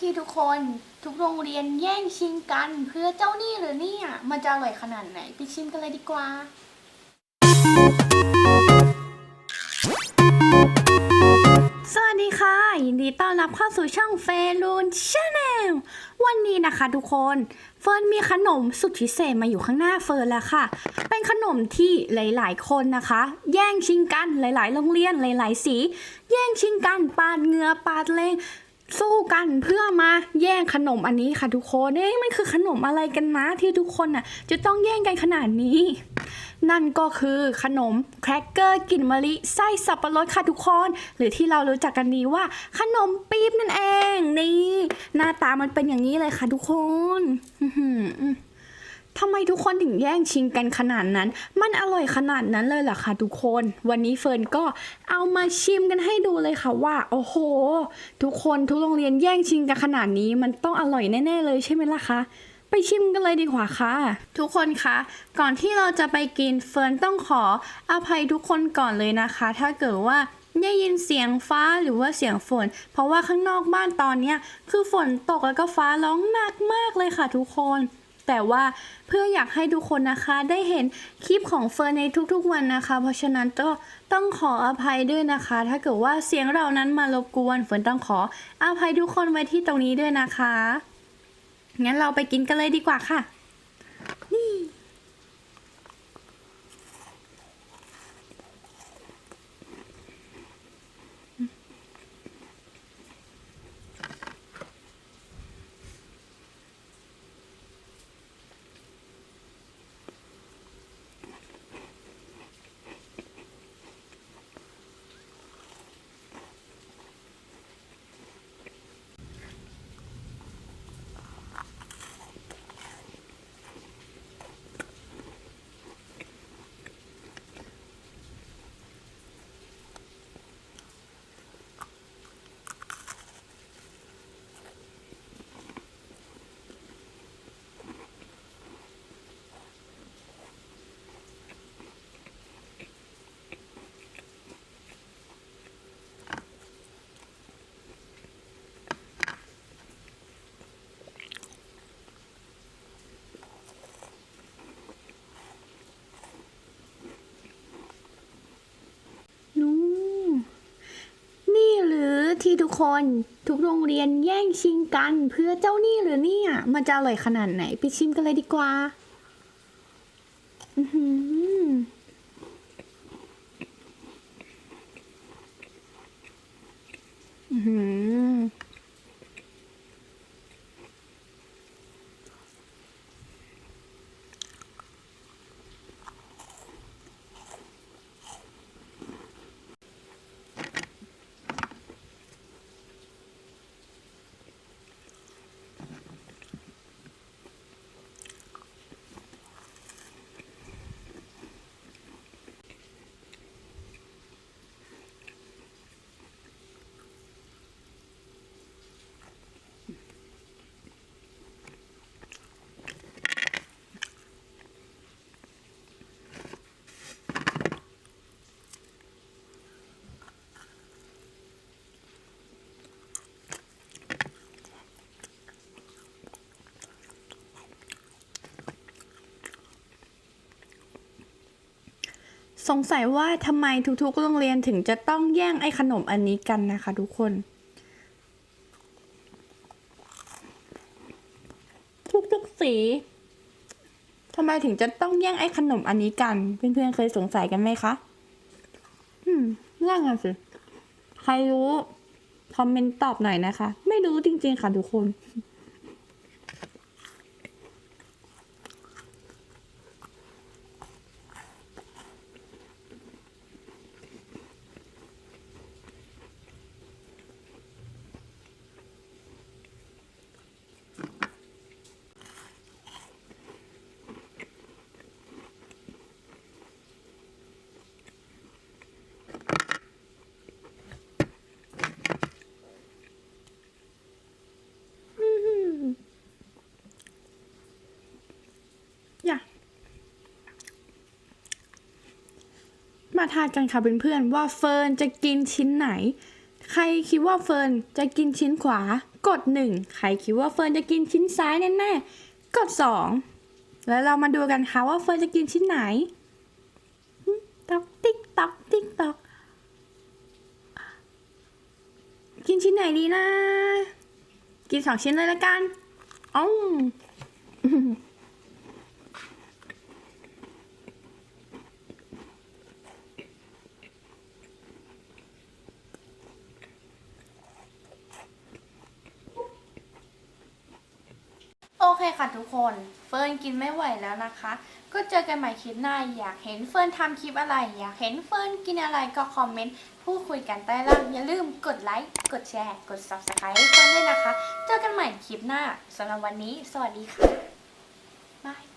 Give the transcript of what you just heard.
ที่ทุกคนทุกโรงเรียนแย่งชิงกันเพื่อเจ้านี่หรือเนี่ยมันจะอร่อยขนาดไหนไปชิมกันเลยดีกว่าสวัสดีค่ะ ยินดีต้อนรับเข้าสู่ช่องเฟรูนชาแนลวันนี้นะคะทุกคนเฟิร์นมีขนมสุดพิเศษมาอยู่ข้างหน้าเฟิร์นแล้วค่ะ เป็นขนมที่หลายๆ คนนะคะ แย่งชิงกันหลาย ๆ โรงเรียนหลาย ๆ สี แย่งชิงกันปาดเงือปาดเลง สู้กันเพื่อมาแย่งขนมอันนี้ค่ะทุกคนเอ๊ะมันคือขนมอะไรกันนะที่ทุกคนน่ะจะต้องแย่งกันขนาดนี้ นั่นก็คือขนมแครกเกอร์กลิ่นมะลิไส้สับปะรดค่ะทุกคน หรือที่เรารู้จักกันดีว่า ขนมปี๊บนั่นเอง นี่ หน้าตามันเป็นอย่างนี้เลยค่ะทุกคน อื ทำไมทุกคนถึงแย่งชิงกันขนาดนั้น มันอร่อยขนาดนั้นเลยเหรอคะทุกคน วันนี้เฟิร์นก็เอามาชิมกันให้ดูเลยค่ะว่า โอ้โห ทุกคนทุกโรงเรียนแย่งชิงกันขนาดนี้มันต้องอร่อยแน่ ๆ เลยใช่ไหมล่ะคะไปชิมกันเลยดีกว่าค่ะ ทุกคนคะ ก่อนที่เราจะไปกินเฟิร์นต้องขออภัยทุกคนก่อนเลยนะคะ ถ้าเกิดว่าได้ยินเสียงฟ้าหรือว่าเสียงฝน เพราะว่าข้างนอกบ้านตอนเนี้ยคือฝนตกแล้วก็ฟ้าร้องหนักมากเลยค่ะทุกคน แต่ว่าเพื่ออยากให้ทุกคนนะคะได้เห็นคลิปของเฟิร์นในทุกๆวันนะคะ เพราะฉะนั้นก็ต้องขออภัยด้วยนะคะ ถ้าเกิดว่าเสียงเรานั้นมารบกวนเฟิร์นต้องขออภัยทุกคนไว้ที่ตรงนี้ด้วยนะคะงั้นเราไปกินกันเลยดีกว่าค่ะ นี่นี่หรือ ที่ทุกคนทุกโรงเรียนแย่งชิงกันเพื่อเจ้านี่หรือเนี่ย มันจะอร่อยขนาดไหน ไปชิมกันเลยดีกว่าอือหืออื้อหือ สงสัยว่าทำไมทุกๆ โรงเรียนถึงจะต้องแย่งไอ้ขนมอันนี้กันนะคะทุกคน ทุกๆสีทำไมถึงจะต้องแย่งไอ้ขนมอันนี้กัน เพื่อนๆเคยสงสัยกันไหมคะอืมนั่นน่ะสิใครรู้ คอมเมนต์ตอบหน่อยนะคะ ไม่รู้จริงๆค่ะทุกคน อย่า มาทานกันค่ะเพื่อนๆว่าเฟิร์นจะกินชิ้นไหน ใครคิดว่าเฟิร์นจะกินชิ้นขวากดหนึ่งใครคิดว่าเฟิร์นจะกินชิ้นซ้ายแน่ๆกดสองแล้วเรามาดูกันค่ะว่าเฟิร์นจะกินชิ้นไหนตอกติ๊กตอกติ๊กตอกกินชิ้นไหนดีนะ กินสองชิ้นเลยละกันอ้อ เคค่ะทุกคน เฟิร์นกินไม่ไหวแล้วนะคะ ก็เจอกันใหม่คลิปหน้า อยากเห็นเฟิร์นทำคลิปอะไร อยากเห็นเฟิร์นกินอะไรก็คอมเมนต์พูดคุยกันใต้ล่างอย่าลืมกดไลค์ กดแชร์ กด subscribe ให้เฟิร์นด้วยนะคะ เจอกันใหม่คลิปหน้าสำหรับวันนี้ สวัสดีค่ะบาย